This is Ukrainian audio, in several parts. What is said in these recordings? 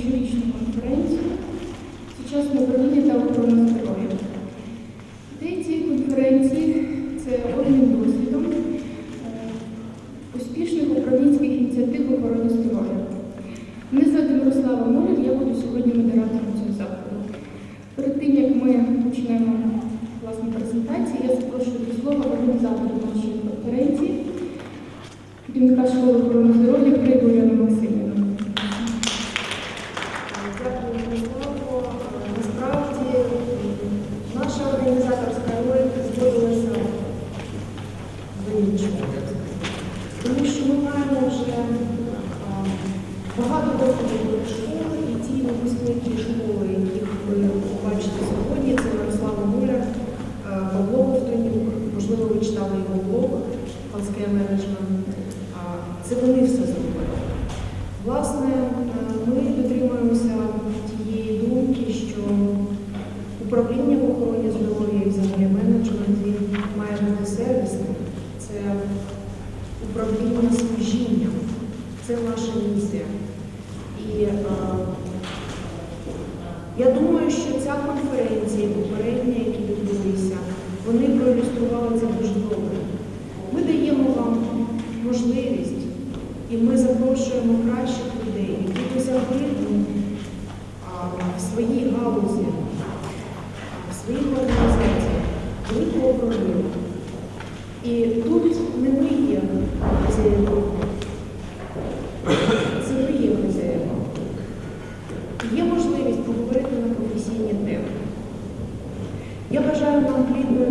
щорічну конференцію Сучасне управління та охорона здоров'я. Ідея цієї конференції це обмін досвідом е, успішних управлінських ініціатив в охороні здоров'я. Мене звати Мирослава Молодь, я буду сьогодні модератором цього заходу. Перед тим як ми почнемо власну презентацію, я запрошую до слова організатора нашої конференції, керівника школи охорони здоров'я Кригу Ірину Максимівну. Дякую, Мирославо. Насправді наша організаторська роль зводилася до іншого. Тому що ми маємо вже а, багато досвіду до школи, і ті випускники школи, яких ви бачите сьогодні, це Мирослава Муляр, е, Павло Ковтонюк, можливо, ви читали його блог «Healthcare Management». А, Це вони все зробили. Власне, е, ми дотримуємося тієї думки, що управління в охороні здоров'я і взагалі менеджмент він має бути сервісним. Це управління служінням. Це наша місія. І е, я думаю, що ця конференція, і попередні, які відбулися, вони проілюстрували це дуже добре. Ми даємо вам можливість і ми запрошуємо кращих людей, які досягли а, в своїй галузі, І тут не ми є хазяїном, це ви є хазяїном. Є можливість поговорити на професійні теми. Я бажаю нам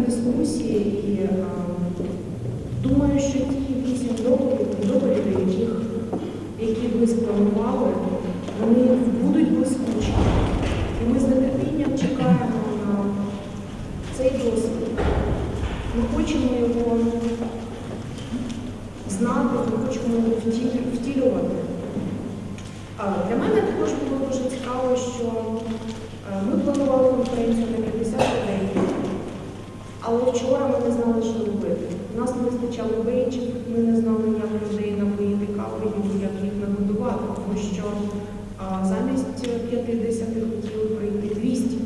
дискусії і а, думаю, що ті вісім доповідей, які ви спланували, вони будуть блискучі. І ми з нетерпінням чекаємо на цей досвід. Ми хочемо його знати, ми хочемо його втілювати. Для мене також було дуже цікаво, що е, ми планували конференцію на 50 людей, але вчора ми не знали, що робити. У нас не вистачало бейджів, ми не знали, як людей напоїти кавою, як їх нагодувати, тому що а, замість 50 хотіли прийти 200.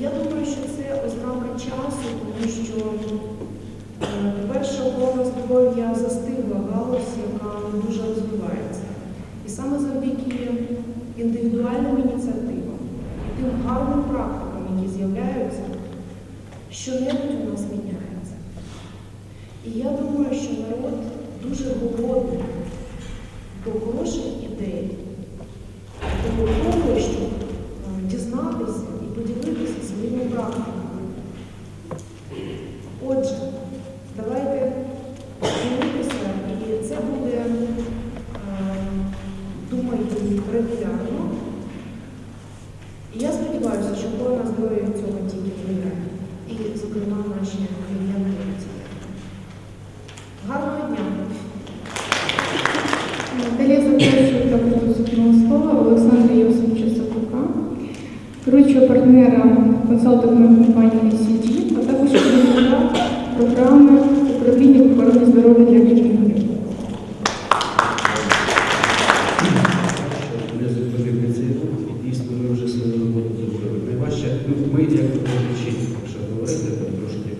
Я думаю, що це ознака часу, тому що е, перша охорона здоров'я застигла галузь, яка дуже розвивається. І саме завдяки індивідуальним ініціативам і тим гарним практикам, які з'являються, що-небудь у нас міняється. І я думаю, що народ дуже голодний до хороших ідей, до того, щоб е, дізнатися і поділитися своїми практиками. Отже, давайте ділитися, і це буде, е, думаю, регулярно. І я охорона здоров'я від цього тільки виграє. І, зокрема, наші клієнти. Гарного дня! Далі запрошую до вступного слова Олександра Йосиповича Сапука, керуючого партнера консалтингової компанії CG, а також програми управління охорони здоров'я для клініків. Ну, ми, як викладачі, якщо говорити, трошки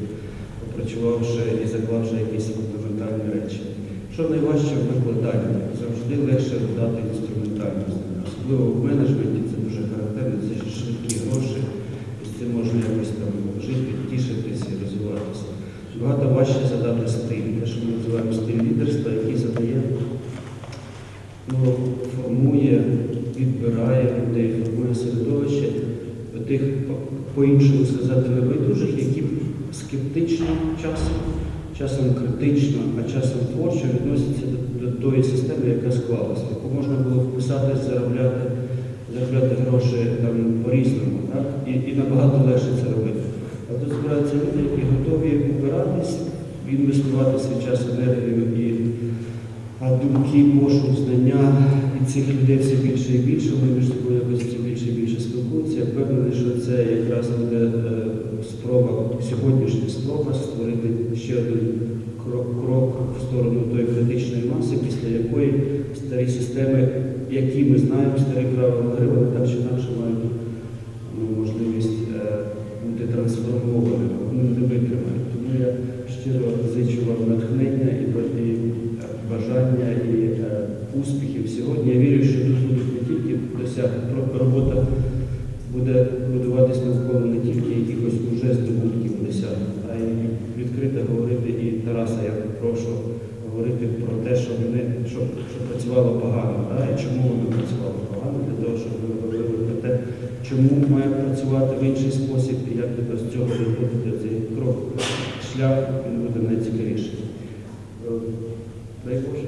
попрацювавши і заклавши якісь фундаментальні речі. Що найважче в викладанні? Завжди легше додати інструментальність. Особливо в менеджменті це дуже характерно, це швидкі гроші, по-іншому сказати, небайдужих, які скептично часом, часом критично, а часом творчо відносяться до, до тої системи, яка склалася, яку можна було вписатись, заробляти, заробляти гроші там по-різному, так? І, і набагато легше це робити. А тут збираються люди, які готові вибиратись, інвестувати свій час, енергію і а думки, пошук, знання від цих людей все більше і більше, вони між собою якось більше і більше спілкуються. Я впевнений, що це якраз буде е, спроба, сьогоднішня спроба створити ще один крок, крок в сторону тої критичної маси, після якої старі системи, які ми знаємо старі правила гри, так чи інакше мають ну, можливість успіхів сьогодні. Я вірю, що тут будуть не тільки досягнути, робота буде будуватись навколо не тільки якихось уже здобутків досягнень, а й відкрито говорити і Тараса, я прошу говорити про те, що вони що, що працювало погано, да, і чому воно працювало погано, для того, щоб ми говорили про те, чому має працювати в інший спосіб, і як з цього виходити цей крок, шлях він буде найцікавіший. Е, Дай Боже.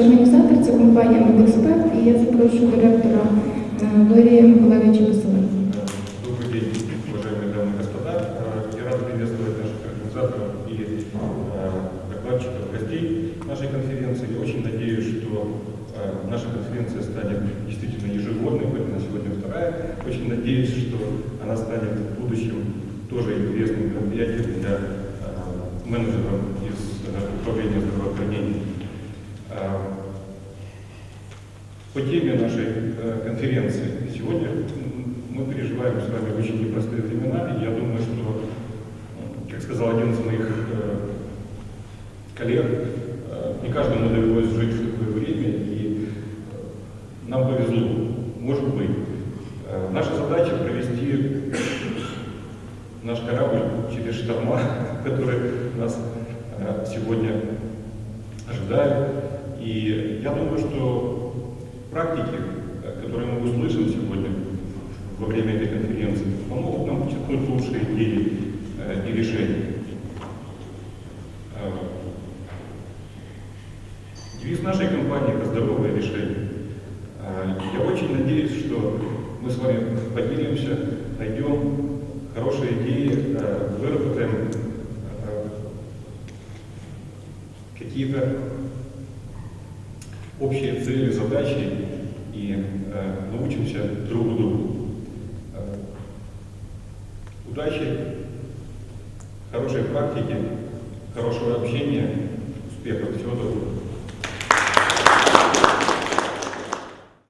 організатор це компанія «Медексперт», і я запрошую директора е, Валерія Миколаївича Василенка. Добрый день, уважаемые дамы и господа. Э, Я рад приветствовать наших организаторов и э, докладчиков, гостей нашей конференции. Я очень надеюсь, что э, наша конференция станет действительно ежегодной, хоть она сегодня вторая. Очень надеюсь, что она станет в будущем тоже интересным мероприятием для э, менеджеров По теме нашей э, конференции. Сегодня мы переживаем с вами очень непростые времена, и я думаю, что, м, как сказал один из моих э, коллег, э, не каждому довелось жить в такое время, и нам повезло, может быть. Наша задача провести наш корабль через шторма, которые нас сегодня ожидают. И я думаю, что практики, э, которые мы услышим сегодня во время этой конференции, помогут нам подчеркнуть лучшие идеи э, и решения. Э, Девиз нашей компании – это здоровое решение. Я очень надеюсь, что мы с вами поделимся, найдем хорошие идеи, выработаем какие-то общие цели, задачи и э, научимся друг другу. Э, удачи, хорошей практики, хорошего общения, успехов, всего доброго.